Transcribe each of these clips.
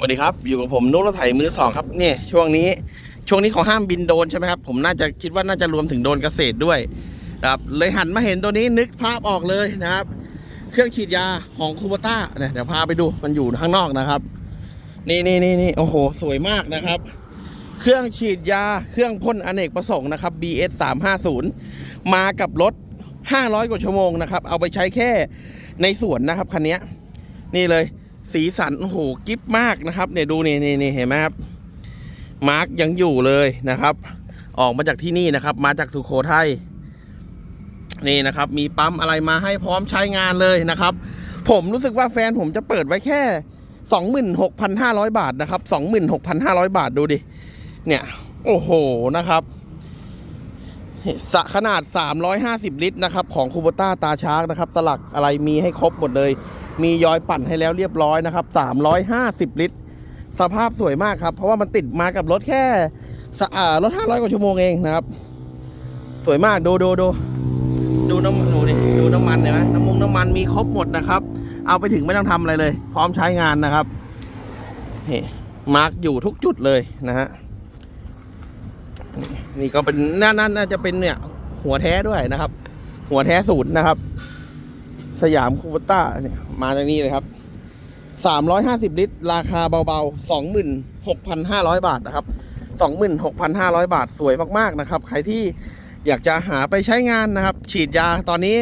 สวัสดีครับ อยู่กับผมนุ๊กรถไถมือสองครับเนี่ยช่วงนี้ช่วงนี้เขาห้ามบินโดนใช่ไหมครับ ผมน่าจะคิดว่าน่าจะรวมถึงโดนเกษตรด้วยนะครับเลยหันมาเห็นตัวนี้นึกภาพออกเลยนะครับ เครื่องฉีดยาของคูบต้าเนี่ยเดี๋ยวพาไปดูมันอยู่ข้างนอกนะครับ นี่นี่นี่นี่โอ้โห สวยมากนะครับ เครื่องฉีดยาเครื่องพ่นอเนกประสงค์นะครับ BS 350มากับรถ 500 กว่าชั่วโมงนะครับ เอาไปใช้แค่ในสวนนะครับคันนี้นี่เลย สีสันโอ้โหกิ๊บมากนะครับเนี่ยดูนี่นี่เห็นไหมครับมาร์กยังอยู่เลยนะครับ ออกมาจากที่นี่นะครับ มาจากสุโขทัยนี่นะครับ มีปั๊มอะไรมาให้พร้อมใช้งานเลยนะครับ ผมรู้สึกว่าแฟนผมจะเปิดไว้แค่26,500 บาทนะครับ 26,500 บาทดูดิ เนี่ย โอ้โห นะครับสะขนาด 350 ลิตรนะครับ ของคูโบต้าตาชาร์กนะครับ สลักอะไรมีให้ครบหมดเลย มียอยปั่นให้แล้วเรียบร้อยนะครับ 350 ลิตร สภาพสวยมากครับ เพราะว่ามันติดมากับรถแค่สะอารถ 500 กว่าชั่วโมงเองนะครับ สวยมากดูดูดูดูน้ำดูดิดูน้ำมันเห็นไหมน้ำมุงน้ำมันมีครบหมดนะครับ เอาไปถึงไม่ต้องทำอะไรเลย พร้อมใช้งานนะครับนี่มาร์กอยู่ทุกจุดเลยนะฮะนี่ก็เป็นน่าน่าน่าจะเป็นเนี่ย หัวแท้ด้วยนะครับ หัวแท้ศูนย์นะครับ สยามคูปต้าเนี่ยมาจากนี้เลยครับ 350 ลิตร ราคาเบาๆ 26,500 บาทนะครับ 26,500 บาทสวยมากๆนะครับ ใครที่อยากจะหาไปใช้งานนะครับ ฉีดยาตอนนี้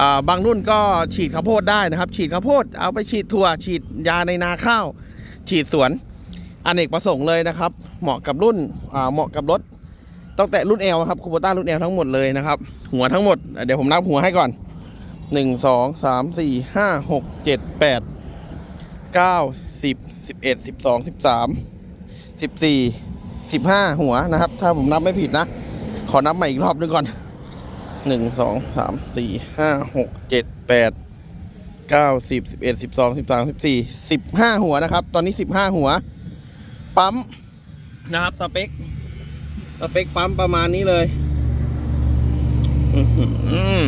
อ่าบางรุ่นก็ฉีดข้าวโพดได้นะครับ ฉีดข้าวโพดเอาไปฉีดถั่ว ฉีดยาในนาข้าว ฉีดสวนอนเนกประสงค์เลยนะครับ เหมาะกับรุ่นอ่าเหมาะกับรถตั้งแต่รุ่น L ครับคูปต้ารุ่น L ทั้งหมดเลยนะครับ หัวทั้งหมด เดี๋ยวผมนับหัวให้ก่อน หนึ่งสองสามสี่ห้าหกเจ็ดแปดเก้าสิบสิบเอ็ดสิบสองสิบสามสิบสี่สิบห้าหัวนะครับ ถ้าผมนับไม่ผิดนะ ขอนับใหม่อีกรอบนึงก่อนหนึ่งสองสามสี่ห้าหกเจ็ดแปดเก้าสิบสิบเอ็ดสิบสองสิบสามสิบสี่สิบห้าหัวนะครับ ตอนนี้สิบห้าหัว ปั๊มนะครับสเปคสเปคปั๊มประมาณนี้เลย อือหือ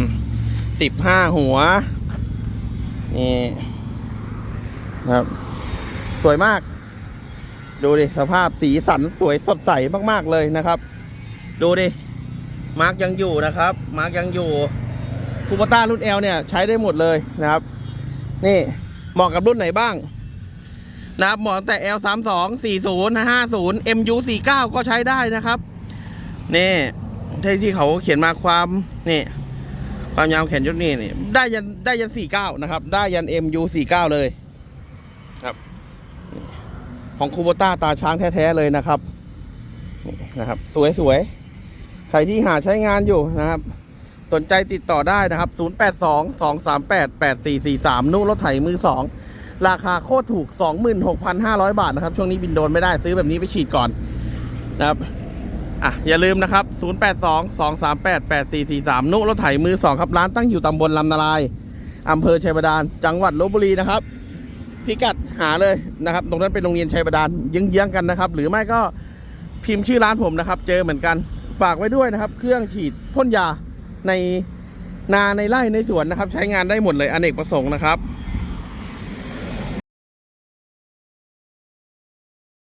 สิบห้าหัว นี่ครับ สวยมาก ดูดิ สภาพสีสันสวยสดใสมากๆเลยนะครับ ดูดิ มาร์กยังอยู่นะครับ มาร์กยังอยู่คูปต้ารุ่น L เนี่ยใช้ได้หมดเลยนะครับ นี่เหมาะกับรุ่นไหนบ้างนะครับเหมาะตั้งแต่ L 3 2 4 0 5 0 MU 4 9ก็ใช้ได้นะครับ นี่ที่ที่เขาเขียนมาความนี่ ความยาวแขนยุดนี่นี่ได้ยันได้ยันสี่เก้านะครับ ได้ยัน MU สี่เก้าเลย ครับ ของคูโบต้าตาช้างแท้ๆเลยนะครับนี่นะครับ สวยๆ ใครที่หาใช้งานอยู่นะครับ สนใจติดต่อได้นะครับ 0822388443 นู่นรถไถมือ2ราคาโคตรถูก 26,500 บาทนะครับ ช่วงนี้บินโดนไม่ได้ซื้อแบบนี้ไปฉีดก่อนนะครับ อะอย่าลืมนะครับ 0822388443 นุรถไถมือ2ครับ ร้านตั้งอยู่ตำบลลำนาลายอำเภอชัยบาดาล จังหวัดลบบุรีนะครับ พิกัดหาเลยนะครับ ตรงนั้นเป็นโรงเรียนชัยบาดาลเยื้องๆกันนะครับ หรือไม่ก็พิมพ์ชื่อร้านผมนะครับ เจอเหมือนกันฝากไว้ด้วยนะครับ เครื่องฉีดพ่นยาในนาในไร่ในสวนนะครับ ใช้งานได้หมดเลยอเนกประสงค์นะครับ